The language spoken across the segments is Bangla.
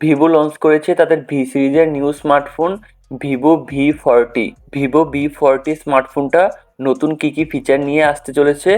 ভিভো লঞ্চ করেছে তাদের ভি সিরিজের new smartphone Vivo V forty Vivo V forty স্মার্টফোনটা নতুন কী কী ফিচার নিয়ে আসতে চলেছে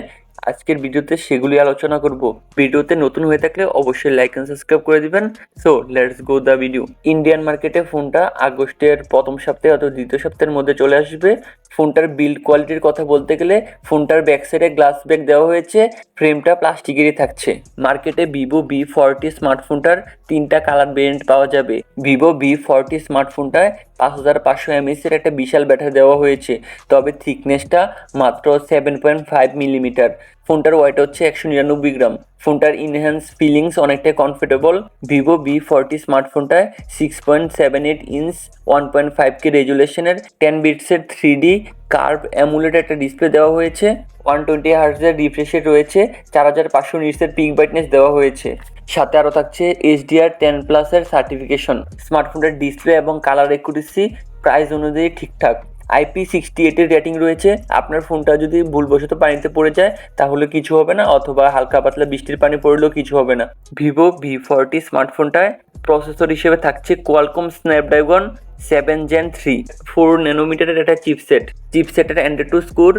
আজকের ভিডিওতে সেগুলি আলোচনা করব। ভিডিওতে নতুন হয়ে থাকলে অবশ্যই লাইক অ্যান্ড সাবস্ক্রাইব করে দিবেন। So let's go the video Indian মার্কেটে ফোনটা আগস্টের প্রথম সপ্তাহে অথবা দ্বিতীয় সপ্তাহের মধ্যে চলে আসবে। ফোনটার বিল্ড কোয়ালিটির কথা বলতে গেলে ফোনটার ব্যাক সাইডে গ্লাস ব্যাক দেওয়া হয়েছে ফ্রেমটা প্লাস্টিকেরই থাকছে। মার্কেটে ভিভো বি ফর্টি স্মার্টফোনটার তিনটা কালার ভেরিয়েন্ট পাওয়া যাবে। ভিভো বি ফর্টি স্মার্টফোনটায় পাঁচ হাজার পাঁচশো এমএসের একটা বিশাল ব্যাটারি দেওয়া হয়েছে, তবে থিকনেসটা মাত্র সেভেন পয়েন্ট ফাইভ মিলিমিটার ফোনটার ওয়েট হচ্ছে একশো নিরানব্বই গ্রাম। ফোনটার ইনহ্যান্স ফিলিংস অনেকটাই comfortable Vivo V forty স্মার্টফোনটায় six point seven eight inch one point five K রেজুলেশনের ten বিটসের থ্রি ডি কার্ভ অ্যামুলেট একটা ডিসপ্লে দেওয়া হয়েছে। ওয়ান টোয়েন্টি হার্টসের রিফ্রেশ রেট রয়েছে, চার হাজার পাঁচশো নিটসের পিক ব্রাইটনেস দেওয়া হয়েছে। সাথে আরও থাকছে এইচডিআর টেন প্লাসের সার্টিফিকেশন স্মার্টফোনটার ডিসপ্লে এবং কালার একুরেসি প্রাইস অনুযায়ী ঠিকঠাক। আইপি সিক্সটি এইটের রেটিং রয়েছে। আপনার ফোনটা যদি ভুলবশত পানিতে পড়ে যায়, তাহলে কিছু হবে না, অথবা হালকা পাতলা বৃষ্টির পানি পড়লেও কিছু হবে না। ভিভো ভি ফোরটি স্মার্টফোনটায় প্রসেসর হিসেবে থাকছে Qualcomm Snapdragon seven gen three four ন্যানোমিটারের একটা চিপসেট চিপসেটের অ্যান্ড্রয়েড টু স্কোর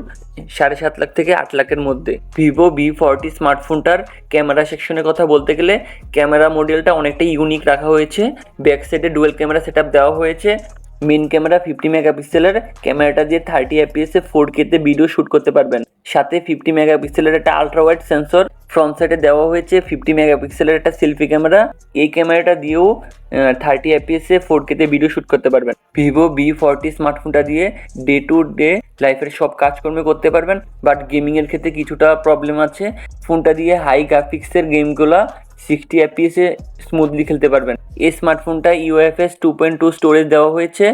সাড়ে সাত লাখ থেকে আট লাখের মধ্যে। ভিভো ভি ফোরটি স্মার্টফোনটার ক্যামেরা সেকশনের কথা বলতে গেলে ক্যামেরা মডেলটা অনেকটা ইউনিক রাখা হয়েছে। ব্যাক সাইডে ডুয়েল ক্যামেরা সেট দেওয়া হয়েছে। মেন ক্যামেরা ফিফটি মেগাপিক্সেলের ক্যামেরাটা দিয়ে থার্টি এপিএসে ফোর কেতে ভিডিও শ্যুট করতে পারবেন। সাথে ফিফটি মেগাপিক্সেলের একটা আলট্রা ওয়াইড সেন্সর ফ্রন্ট সাইডে দেওয়া হয়েছে। ফিফটি মেগাপিক্সেলের একটা সেলফি ক্যামেরা এই ক্যামেরাটা দিয়েও থার্টি এপিএসে ফোর কেতে ভিডিও শ্যুট করতে পারবেন। ভিভো বি ফর্টি স্মার্টফোনটা দিয়ে ডে টু ডে লাইফের সব কাজকর্ম করতে পারবেন। বাট গেমিংয়ের ক্ষেত্রে কিছুটা প্রবলেম আছে। ফোনটা দিয়ে হাই গ্রাফিক্সের গেমগুলা সিক্সটি এপিএসে স্মুথলি খেলতে পারবেন। এই স্মার্টফোনটা UFS two point two storage দেওয়া হয়েছে।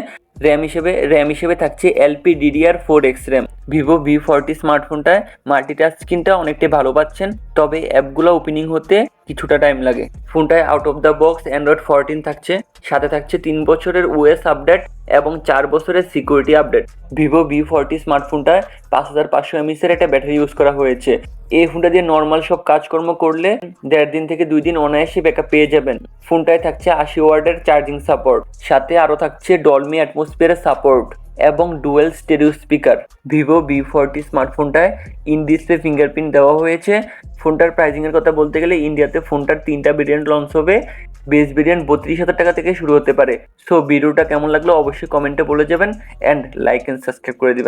র্যাম হিসেবে র্যাম হিসেবে থাকছে LP DDR four X RAM Vivo V forty স্মার্টফোনটায় multitouch স্ক্রিনটা অনেকটাই ভালো পাচ্ছেন। তবে অ্যাপগুলো ওপেনিং হতে কিছুটা টাইম লাগে। ফোনটায় out of the box Android fourteen থাকছে, সাথে থাকছে তিন বছরের ওএস আপডেট এবং চার বছরের security update Vivo V forty স্মার্টফোনটায় পাঁচ হাজার পাঁচশো এমএসের একটা ব্যাটারি ইউজ করা হয়েছে। এই ফোনটা দিয়ে নর্মাল সব কাজকর্ম করলে দেড় দিন থেকে দুই দিন অনায়াসে ব্যাকআপ পেয়ে যাবেন। ফোনটায় থাকছে আশি ওয়ার্ডের চার্জিং সাপোর্ট সাথে আরও থাকছে ডলমি অ্যাটমসফিয়ারের সাপোর্ট এবং dual stereo speaker. Vivo V forty স্মার্টফোনটায় in display fingerprint দেওয়া হয়েছে। ফোনটার প্রাইজিংয়ের কথা বলতে গেলে ইন্ডিয়াতে ফোনটার তিনটা ভেরিয়েন্ট লঞ্চ হবে। বেস ভেরিয়েন্ট বত্রিশ হাজার টাকা থেকে শুরু হতে পারে। সো ভিডিওটা কেমন লাগল অবশ্যই কমেন্টে বলে যাবেন অ্যান্ড লাইক অ্যান্ড সাবস্ক্রাইব করে দিবেন।